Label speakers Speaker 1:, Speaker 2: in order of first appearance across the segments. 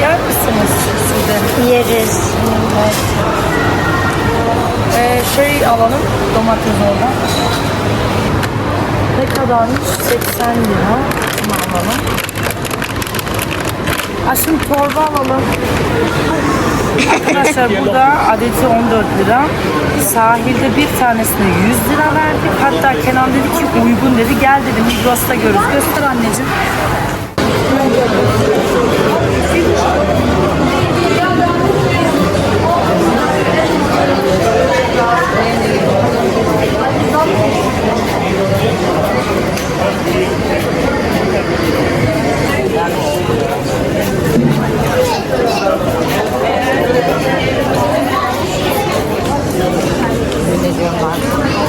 Speaker 1: yer misiniz Sude?
Speaker 2: Yeriz.
Speaker 1: Ee, şey alalım domates oradan. Ne kadarmış? 80 lira. Bunu alalım. Aşkım torba alalım. Arkadaşlar burada adeti 14 lira. Sahilde bir tanesine 100 lira verdik. Hatta Kenan dedi ki uygun dedi. Gel dedi Migros'ta görürüz. Göster anneciğim.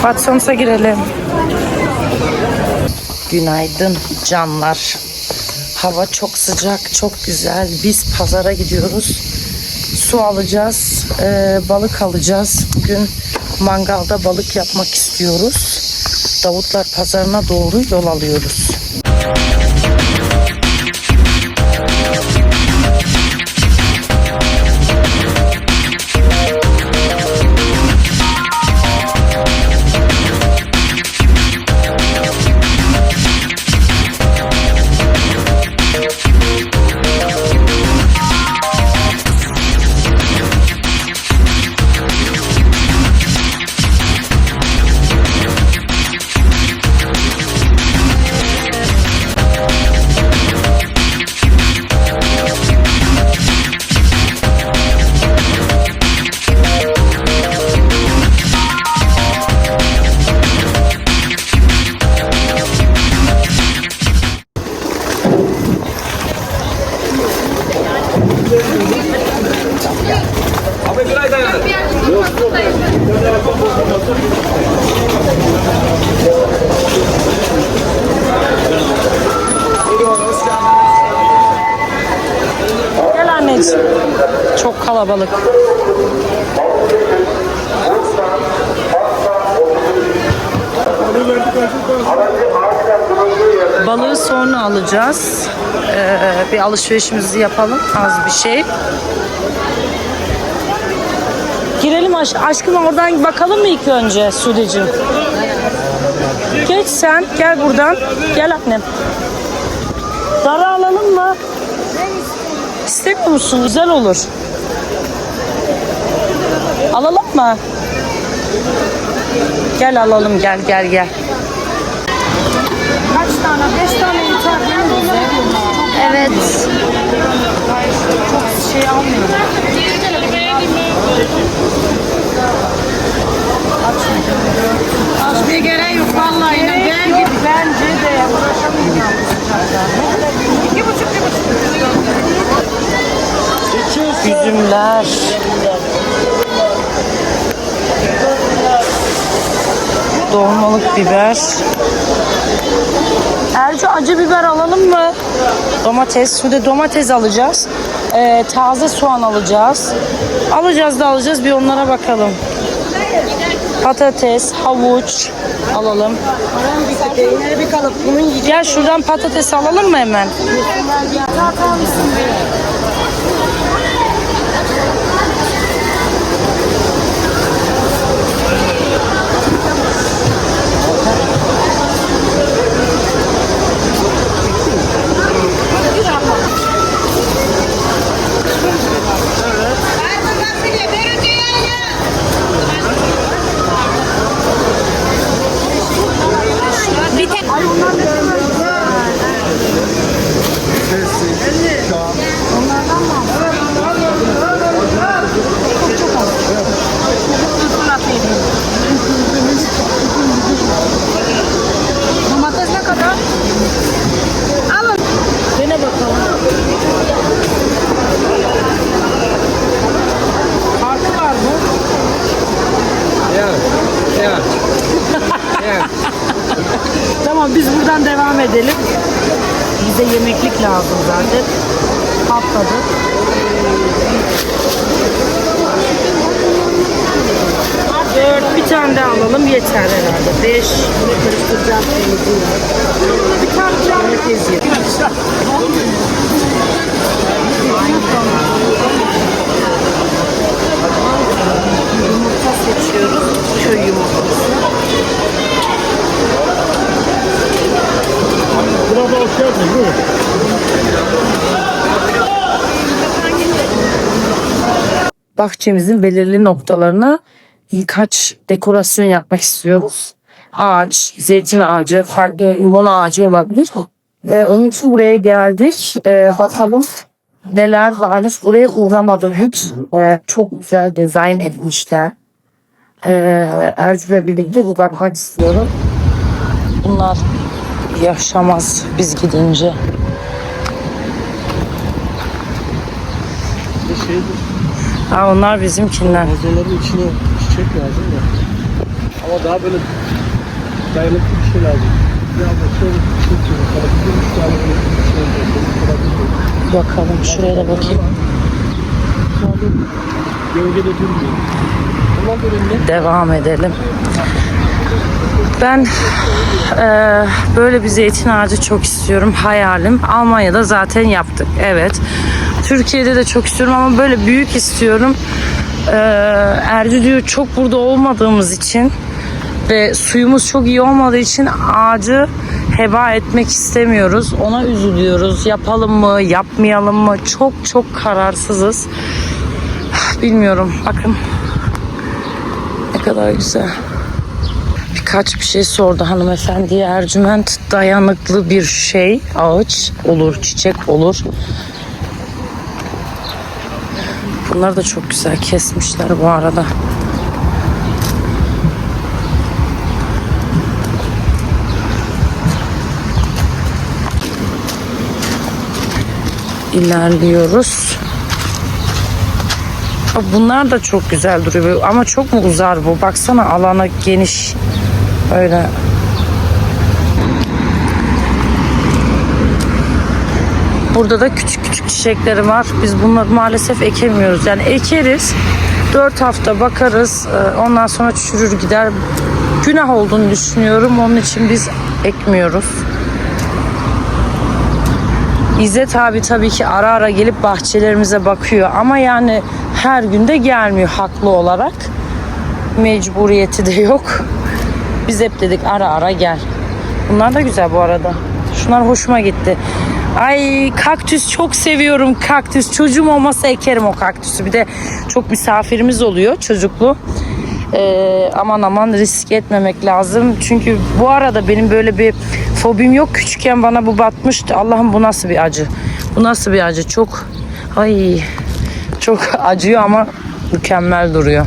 Speaker 1: Watson's'a girelim. Günaydın canlar. Hava çok sıcak, çok güzel. Biz pazara gidiyoruz. Su alacağız, e, balık alacağız. Bugün mangalda balık yapmak istiyoruz. Davutlar pazarına doğru yol alıyoruz. Alacağız. Ee, bir alışverişimizi yapalım. Az bir şey. Girelim aş aşkım oradan bakalım mı ilk önce Sudeciğim? Geç sen. Gel buradan. Gel annem. Dara alalım mı? İstemiyor musun? Güzel olur. Alalım mı? Gel alalım gel gel gel. Kaç tane? Beş tane yeter değil mi bize?
Speaker 2: Evet.
Speaker 1: Çok şey almıyorum.
Speaker 3: Açmaya gerek yok vallahi. inan.
Speaker 1: Gerek
Speaker 3: Gel
Speaker 1: yok bence de uğraşamayacağım bu sıcaklarda.
Speaker 3: İki buçuk, iki buçuk.
Speaker 1: Üzümler. Dolmalık biber. Erci acı biber alalım mı? Domates. Şurada domates alacağız. Ee, taze soğan alacağız. Alacağız da alacağız. Bir onlara bakalım. Patates, havuç alalım.
Speaker 3: Bir kalıp bunun.
Speaker 1: Gel şuradan patates alalım mı hemen?
Speaker 3: Domates ne kadar? Alın.
Speaker 1: Dene bakalım. Farkı var mı?
Speaker 4: Yeah, yeah, yeah.
Speaker 1: tamam biz buradan devam edelim. Bize yemeklik lazım zaten. Patladı. Dört, bir tane daha alalım yeter herhalde. Beş. Karıştıracağım Bir tane daha. Herkes yer. Yumurta seçiyoruz. Köy yumurtası.
Speaker 2: Burada hoş geldiniz. Buyurun.
Speaker 1: bahçemizin belirli noktalarına birkaç dekorasyon yapmak istiyoruz. Ağaç, zeytin ağacı, farklı limon ağacı olabilir. Ee, onun için buraya geldik. Ee, bakalım neler varmış. Buraya uğramadım hiç. Ee, çok güzel dizayn etmişler. Ee, Ercü'yle birlikte bir bakmak istiyorum. Bunlar yaşamaz biz gidince.
Speaker 2: Şey
Speaker 1: Ha, onlar bizimkiler.
Speaker 2: Vazoların içine çiçek lazım da. Ama daha böyle dayanıklı bir şey lazım. Ya şöyle bir şey an böyle bir şey olacak. Mi?
Speaker 1: Bakalım şuraya da bakayım.
Speaker 2: Gölgede durmuyor.
Speaker 1: Devam edelim. Ben eee, böyle bir zeytin ağacı çok istiyorum. Hayalim. Almanya'da zaten yaptık. Evet. Türkiye'de de çok istiyorum ama böyle büyük istiyorum. Eee Ercü diyor çok burada olmadığımız için ve suyumuz çok iyi olmadığı için ağacı heba etmek istemiyoruz. Ona üzülüyoruz. Yapalım mı, yapmayalım mı? Çok çok kararsızız. Bilmiyorum. Bakın ne kadar güzel. Birkaç bir şey sordu hanımefendiye. Ercüment dayanıklı bir şey. Ağaç olur, çiçek olur. Bunları da çok güzel kesmişler bu arada. İlerliyoruz. Bunlar da çok güzel duruyor ama çok mu uzar bu? Baksana alana geniş. Öyle. Burada da küçük küçük çiçekleri var. Biz bunları maalesef ekemiyoruz. Yani ekeriz. 4 hafta bakarız. Ee, Ondan sonra çürür gider. Günah olduğunu düşünüyorum. Onun için biz ekmiyoruz. İzzet abi tabii ki ara ara gelip bahçelerimize bakıyor ama yani her günde gelmiyor haklı olarak. Mecburiyeti de yok. Biz hep dedik ara ara gel. Bunlar da güzel bu arada. Şunlar hoşuma gitti. Ay kaktüs çok seviyorum kaktüs. Çocuğum olmasa ekerim o kaktüsü. Bir de çok misafirimiz oluyor çocuklu. Ee, aman aman risk etmemek lazım. Çünkü bu arada benim böyle bir fobim yok. Küçükken bana bu batmıştı. Allah'ım bu nasıl bir acı? Bu nasıl bir acı? Çok ay çok acıyor ama mükemmel duruyor.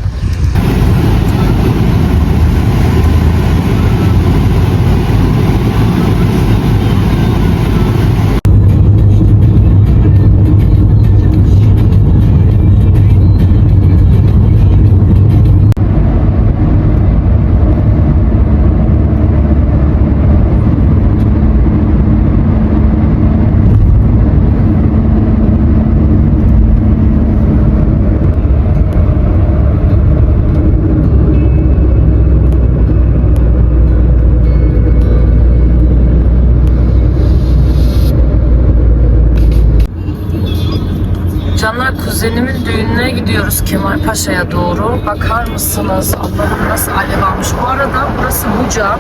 Speaker 1: Kemal Paşa'ya doğru. Bakar mısınız? Allah'ım nasıl alev almış. Bu arada burası Buca.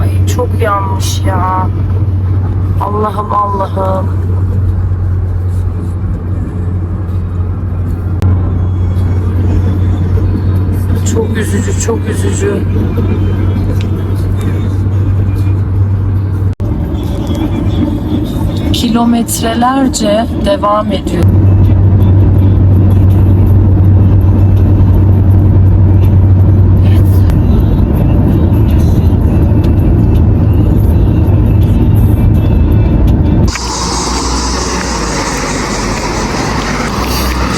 Speaker 1: Ay çok yanmış ya. Allah'ım Allah'ım. Çok üzücü, çok üzücü. Kilometrelerce devam ediyor.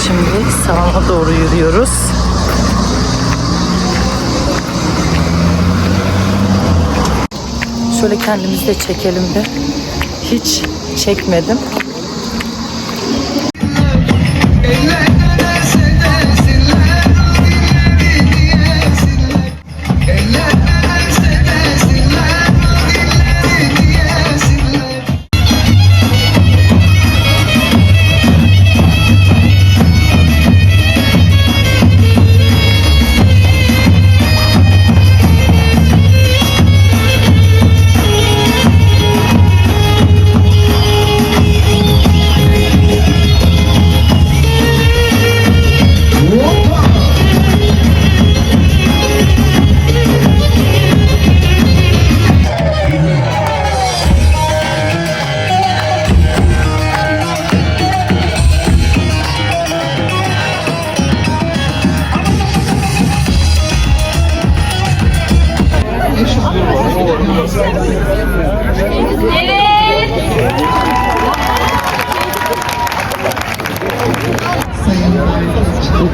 Speaker 1: Şimdi salona doğru yürüyoruz. Şöyle kendimizi de çekelim bir. Hiç çekmedim.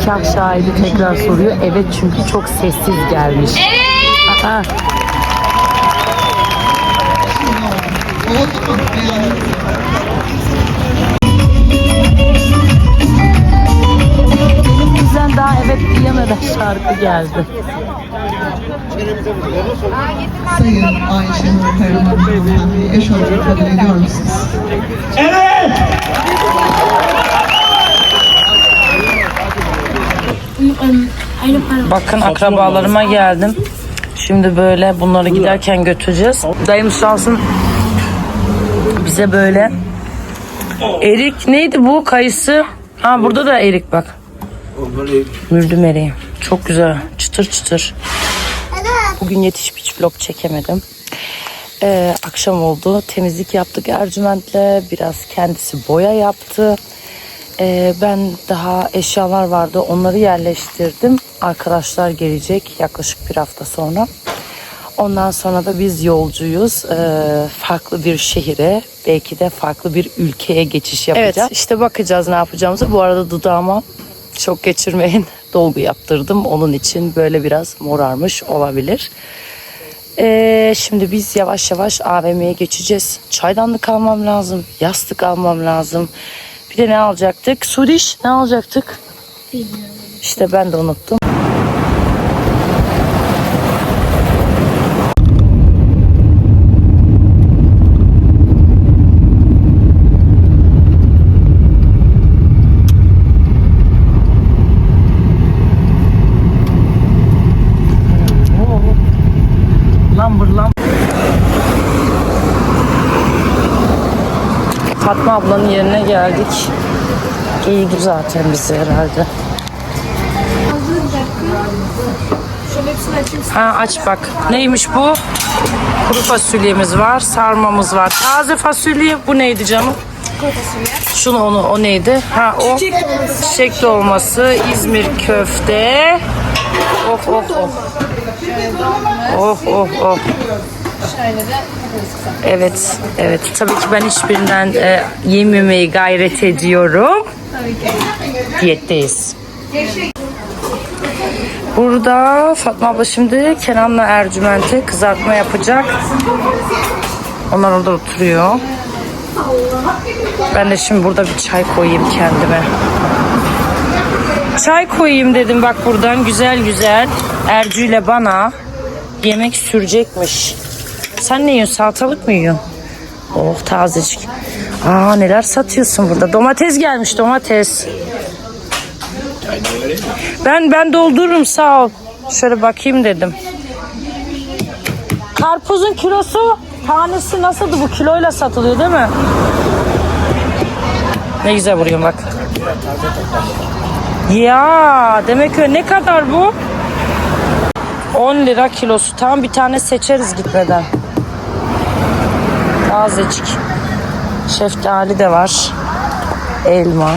Speaker 1: Nikah şahidi tekrar soruyor. Evet çünkü çok sessiz gelmiş. Evet. Bizden daha evet diyemeden şarkı geldi.
Speaker 4: Sayın Ayşe Nur Karaman eş olarak kabul ediyor musunuz?
Speaker 1: Bakın akrabalarıma geldim. Şimdi böyle bunları giderken götüreceğiz. Dayım sağ olsun bize böyle erik neydi bu kayısı? Ha burada da erik bak. Mürdüm eriği. Çok güzel. Çıtır çıtır. Bugün yetiş bir vlog çekemedim. Ee, akşam oldu. Temizlik yaptık Ercüment'le. Biraz kendisi boya yaptı. Ee, ben daha eşyalar vardı. Onları yerleştirdim. Arkadaşlar gelecek yaklaşık bir hafta sonra. Ondan sonra da biz yolcuyuz. Ee, farklı bir şehire, belki de farklı bir ülkeye geçiş yapacağız. Evet, işte bakacağız ne yapacağımızı. Bu arada dudağıma çok geçirmeyin. Dolgu yaptırdım. Onun için böyle biraz morarmış olabilir. Ee, şimdi biz yavaş yavaş AVM'ye geçeceğiz. Çaydanlık almam lazım. Yastık almam lazım. Bir de ne alacaktık? Sudiş ne alacaktık? Bilmiyorum. İşte ben de unuttum. Zaten bizi herhalde. Ha aç bak. Neymiş bu? Kuru fasulyemiz var, sarmamız var. Taze fasulye bu neydi canım? Şunu onu o neydi? Ha o çiçek dolması, İzmir köfte. Oh oh oh. Oh oh oh. Evet, evet. Tabii ki ben hiçbirinden e, yememeyi gayret ediyorum. Diyetteyiz. Burada Fatma abla şimdi Kenan'la Ercüment'e kızartma yapacak. Onlar orada oturuyor. Ben de şimdi burada bir çay koyayım kendime. Çay koyayım dedim bak buradan güzel güzel. Ercü ile bana yemek sürecekmiş. Sen ne yiyorsun? Salatalık mı yiyorsun? Oh tazecik. Aa neler satıyorsun burada? Domates gelmiş domates. Ben ben doldururum sağ ol. Şöyle bakayım dedim. Karpuzun kilosu tanesi nasıldı bu kiloyla satılıyor değil mi? Ne güzel vuruyorum bak. Ya demek ki ne kadar bu? 10 lira kilosu. Tam bir tane seçeriz gitmeden. Tazecik. Şeftali de var. Elma.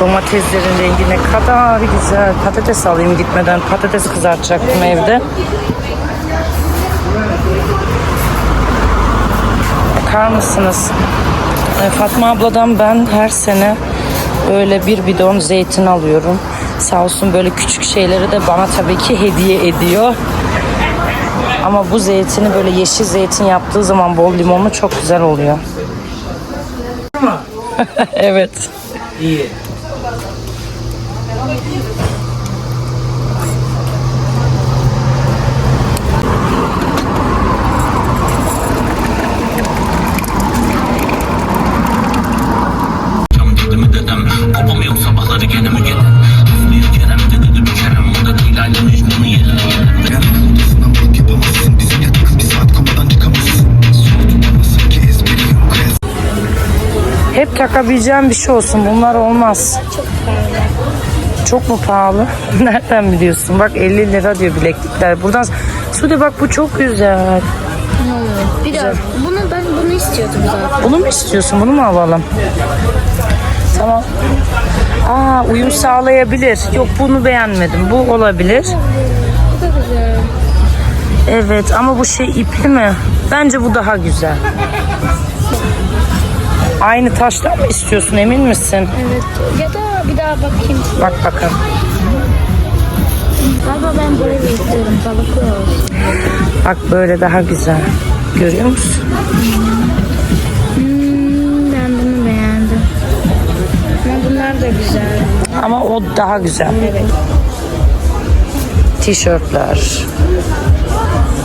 Speaker 1: Domateslerin rengi ne kadar güzel. Patates alayım gitmeden. Patates kızartacaktım evde. Bakar mısınız? E, Fatma abladan ben her sene böyle bir bidon zeytin alıyorum. Sağ olsun böyle küçük şeyleri de bana tabii ki hediye ediyor. Ama bu zeytini böyle yeşil zeytin yaptığı zaman bol limonlu çok güzel oluyor. evet.
Speaker 2: İyi.
Speaker 1: Takabileceğim bir şey olsun. Bunlar olmaz. Çok mu pahalı? Nereden biliyorsun? Bak 50 lira diyor bileklikler. Buradan Sude bak bu çok güzel.
Speaker 5: Bir de bunu ben bunu istiyordum zaten.
Speaker 1: Bunu mu istiyorsun? Bunu mu alalım? Tamam. Aa uyum sağlayabilir. Yok bunu beğenmedim. Bu olabilir.
Speaker 5: Bu da güzel.
Speaker 1: Evet ama bu şey ipli mi? Bence bu daha güzel. Aynı taştan mı istiyorsun emin misin?
Speaker 5: Evet. Ya da bir daha bakayım.
Speaker 1: Bak bakın.
Speaker 5: Galiba ben böyle istiyorum. Balıklı olsun.
Speaker 1: Bak böyle daha güzel. Görüyor musun?
Speaker 5: Hmm, ben bunu beğendim. Ama bunlar da güzel.
Speaker 1: Ama o daha güzel.
Speaker 5: Evet.
Speaker 1: Tişörtler,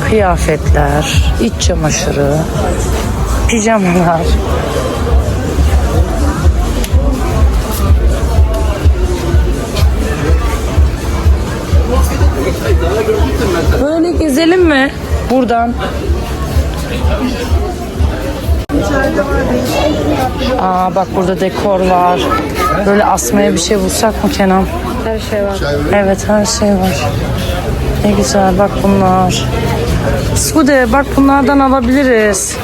Speaker 1: kıyafetler, iç çamaşırı, pijamalar. Buradan. Aa bak burada dekor var. Böyle asmaya bir şey bulsak mı Kenan?
Speaker 5: Her şey var.
Speaker 1: Evet her şey var. Ne güzel bak bunlar. Sude bak bunlardan alabiliriz.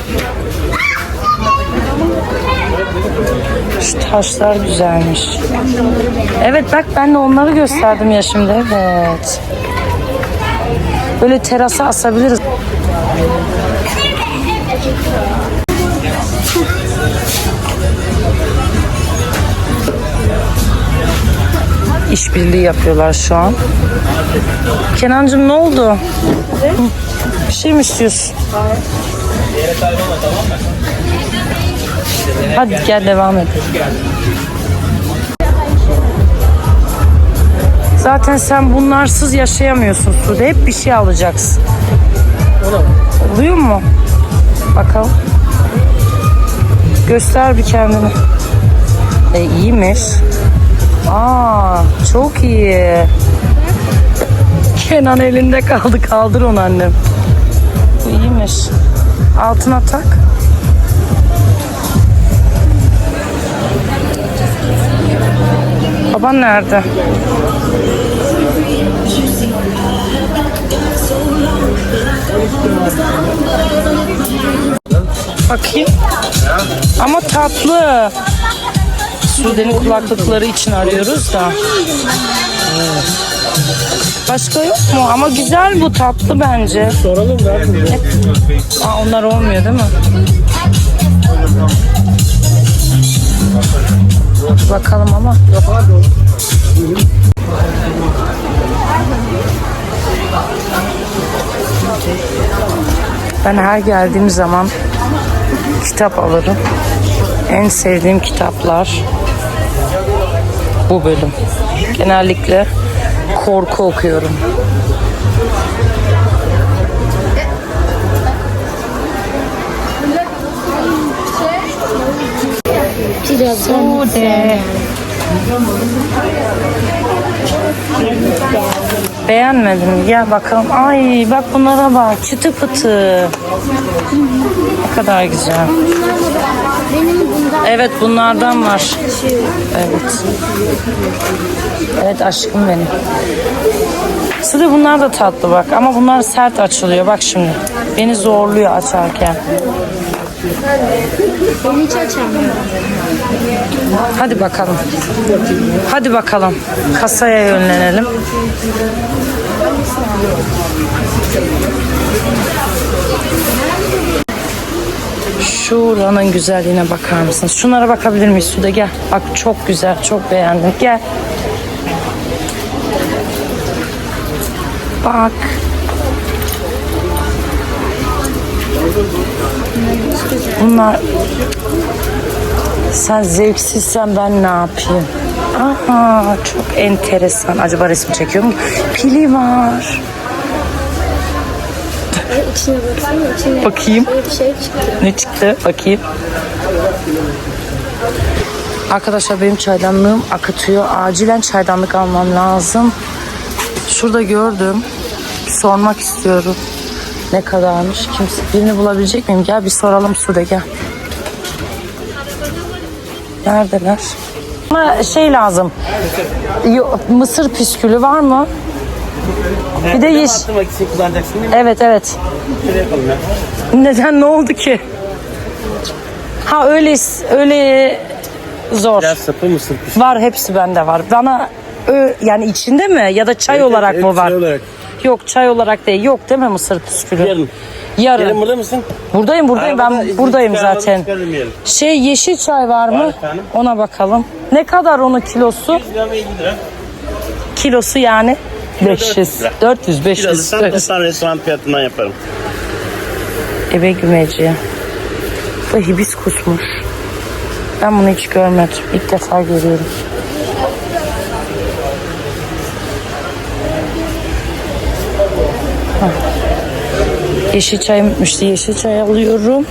Speaker 1: Şu taşlar güzelmiş. Evet bak ben de onları gösterdim ya şimdi. Evet. Böyle terasa asabiliriz. İşbirliği yapıyorlar şu an. Kenancığım ne oldu? Bir şey mi istiyorsun? Hadi gel devam edelim. Zaten sen bunlarsız yaşayamıyorsun Sude. Hep bir şey alacaksın. Oluyor mu? Bakalım. Göster bir kendini. E, iyiymiş. Aa, çok iyi. Kenan elinde kaldı. Kaldır onu annem. Bu iyiymiş. Altına tak. Baban nerede? Bakayım. Ama tatlı. Sude'nin kulaklıkları için arıyoruz da. Başka yok mu? Ama güzel bu tatlı bence.
Speaker 2: Soralım da.
Speaker 1: Aa, onlar olmuyor değil mi? Bakalım ama. Ben her geldiğim zaman kitap alırım. En sevdiğim kitaplar bu bölüm. Genellikle korku okuyorum. Sude. Beğenmedim. Gel bakalım. Ay bak bunlara bak. Çıtı pıtı. Ne kadar güzel. Evet bunlardan var. Evet. Evet aşkım benim. Sude bunlar da tatlı bak ama bunlar sert açılıyor. Bak şimdi. Beni zorluyor açarken.
Speaker 5: ben hiç açamıyorum.
Speaker 1: Hadi bakalım. Hadi bakalım. Kasaya yönlenelim. Şuranın güzelliğine bakar mısınız? Şunlara bakabilir miyiz Sude gel. Bak çok güzel çok beğendim. Gel. Bak. Bunlar sen zevksizsen ben ne yapayım? Aha çok enteresan. Acaba resim çekiyor mu? Pili var.
Speaker 5: İçine
Speaker 1: Bakayım.
Speaker 5: bir şey.
Speaker 1: Ne çıktı? Bakayım. Arkadaşlar benim çaydanlığım akıtıyor. Acilen çaydanlık almam lazım. Şurada gördüm. Sormak istiyorum. Ne kadarmış? Kimse birini bulabilecek miyim? Gel bir soralım Sude gel. Neredeler? Bana şey lazım. Yo- Mısır püskülü var mı? Bir de yeş.
Speaker 2: Kullanacaksın değil mi?
Speaker 1: Evet evet.
Speaker 2: Şöyle yapalım ya.
Speaker 1: Neden ne oldu ki? Ha öyle öyle zor.
Speaker 2: Biraz sapı mısır pişti.
Speaker 1: Var hepsi bende var. Bana ö, yani içinde mi ya da çay olarak mı var?
Speaker 2: çay olarak.
Speaker 1: Yok çay olarak değil. Yok değil mi mısır püskülü?
Speaker 2: Yarın.
Speaker 1: Yarın.
Speaker 2: Yarın burada mısın?
Speaker 1: Buradayım buradayım
Speaker 2: Arabada
Speaker 1: ben buradayım zaten. Şey yeşil çay var mı?
Speaker 2: Var efendim.
Speaker 1: Ona bakalım. Ne kadar onun kilosu?
Speaker 2: 100 gram 50 lira.
Speaker 1: Kilosu yani 500.
Speaker 2: 400 lira.
Speaker 1: 400
Speaker 2: Bir
Speaker 1: 500.
Speaker 2: alırsan toplam restoran fiyatından yaparım.
Speaker 1: Ebe gümeci. Bu hibiskusmuş. Ben bunu hiç görmedim. İlk defa görüyorum. Yeşil çayım bitmişti. Yeşil çay alıyorum.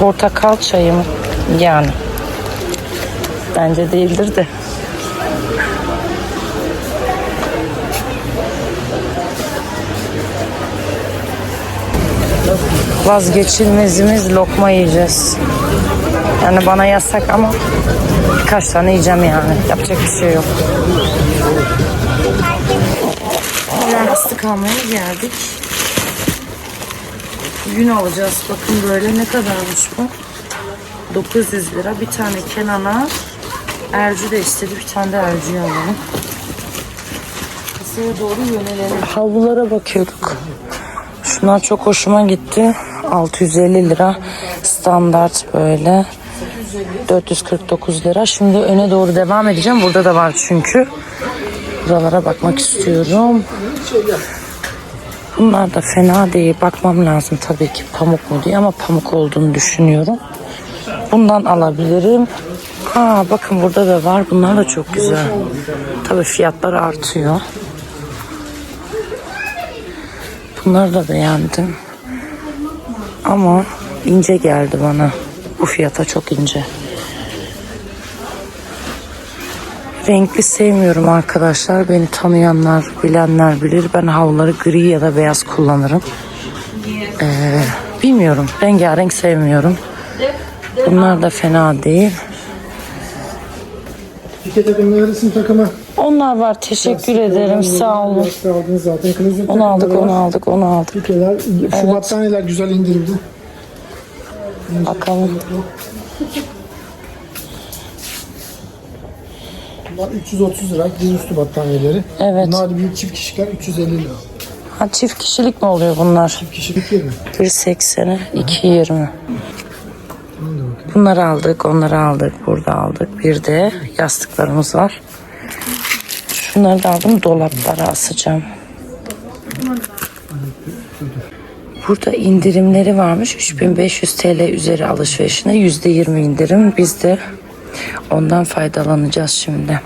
Speaker 1: Portakal çayı mı? Yani. Bence değildir de. vazgeçilmezimiz lokma yiyeceğiz. Yani bana yasak ama birkaç tane yiyeceğim yani. Yapacak bir şey yok. Lastik almaya geldik. Gün alacağız. Bakın böyle ne kadarmış bu? 900 lira. Bir tane Kenan'a Ercü de istedi. Bir tane de Ercü'ye alalım. Kasaya doğru yönelelim. Havlulara bakıyorduk. Şunlar çok hoşuma gitti. 650 lira standart böyle. 449 lira. Şimdi öne doğru devam edeceğim. Burada da var çünkü. Buralara bakmak istiyorum. Bunlar da fena değil. Bakmam lazım tabii ki pamuk mu diye ama pamuk olduğunu düşünüyorum. Bundan alabilirim. Ha bakın burada da var. Bunlar da çok güzel. Tabii fiyatlar artıyor. Bunları da beğendim. Ama ince geldi bana. Bu fiyata çok ince. Renkli sevmiyorum arkadaşlar. Beni tanıyanlar, bilenler bilir. Ben havluları gri ya da beyaz kullanırım. Ee, bilmiyorum. Rengarenk sevmiyorum. Bunlar da fena değil.
Speaker 6: Neresin takımı?
Speaker 1: Onlar var. Teşekkür ederim. Sağ olun.
Speaker 6: Lastik aldınız zaten.
Speaker 1: Onu aldık, onu aldık, onu aldık.
Speaker 6: Ülkeler, şu battaniyeler güzel indirildi.
Speaker 1: Bakalım.
Speaker 6: Bunlar 330 lira dizüstü battaniyeleri.
Speaker 1: Evet.
Speaker 6: Bunlar büyük çift kişiler 350 lira.
Speaker 1: Ha, çift kişilik mi oluyor bunlar?
Speaker 6: Çift kişilik değil mi?
Speaker 1: 1.80'e 2.20. Bunları aldık, onları aldık, burada aldık. Bir de yastıklarımız var. Şunları da aldım, dolaplara asacağım. Burada indirimleri varmış. 3500 TL üzeri alışverişine %20 indirim. Biz de ondan faydalanacağız şimdi.